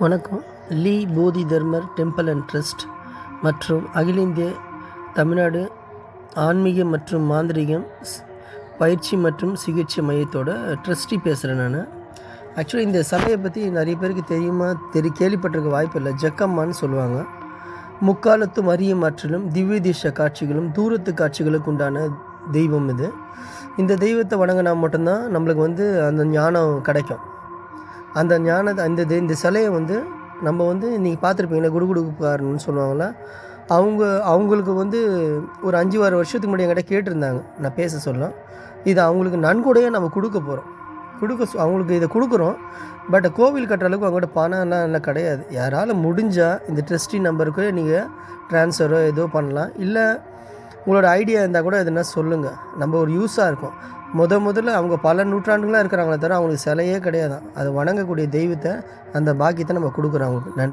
வணக்கம். லீ போதி Dharmar temple and trust மற்றும் அகில இந்திய தமிழ்நாடு ஆன்மீக மற்றும் மாந்திரிகம் பயிற்சி மற்றும் சிகிச்சை மையத்தோட ட்ரஸ்டி பேசுகிறேன் நான். ஆக்சுவலி இந்த சபையை பற்றி நிறைய பேருக்கு தெரியுமா தெரி கேள்விப்பட்டிருக்க வாய்ப்பு இல்லை. ஜக்கம்மான்னு சொல்லுவாங்க. முக்காலத்தும் அரிய மாற்றலும் திவ்ய திச காட்சிகளும் தூரத்து காட்சிகளுக்கு உண்டான தெய்வம் இது. இந்த தெய்வத்தை வணங்கினா மட்டும்தான் நம்மளுக்கு வந்து அந்த ஞானம் கிடைக்கும். அந்த ஞானத்தை அந்த இந்த சிலையை வந்து நம்ம வந்து நீங்கள் பார்த்துருப்பீங்களா குடுகுடுப்பாருன்னு சொல்லுவாங்களா அவங்க அவங்களுக்கு வந்து ஒரு அஞ்சு ஆறு வருஷத்துக்கு முன்னாடி என்கிட்ட கேட்டிருந்தாங்க. நான் பேச சொல்ல. இது அவங்களுக்கு நன்கொடையாக நம்ம கொடுக்க போகிறோம் கொடுக்க சொ- அவங்களுக்கு இதை கொடுக்குறோம். பட் கோவில் கட்டுற அளவுக்கு அவங்ககிட்ட பணம்லாம் எல்லாம் கிடையாது. யாரால் முடிஞ்சால் இந்த ட்ரஸ்டி நம்பருக்கு நீங்கள் ட்ரான்ஸ்ஃபரோ ஏதோ பண்ணலாம். இல்லை உங்களோட ஐடியா இருந்தால் கூட எதுனா சொல்லுங்கள் நம்ம ஒரு யூஸாக இருக்கும். முத முதல்ல அவங்க பல நூற்றாண்டுகளாக இருக்கிறாங்களே தவிர அவங்களுக்கு சிலையே கிடையாது அதை வணங்கக்கூடிய தெய்வத்தை அந்த பாக்கியத்தை நம்ம கொடுக்குறோம் அவங்களுக்கு. நன்றி.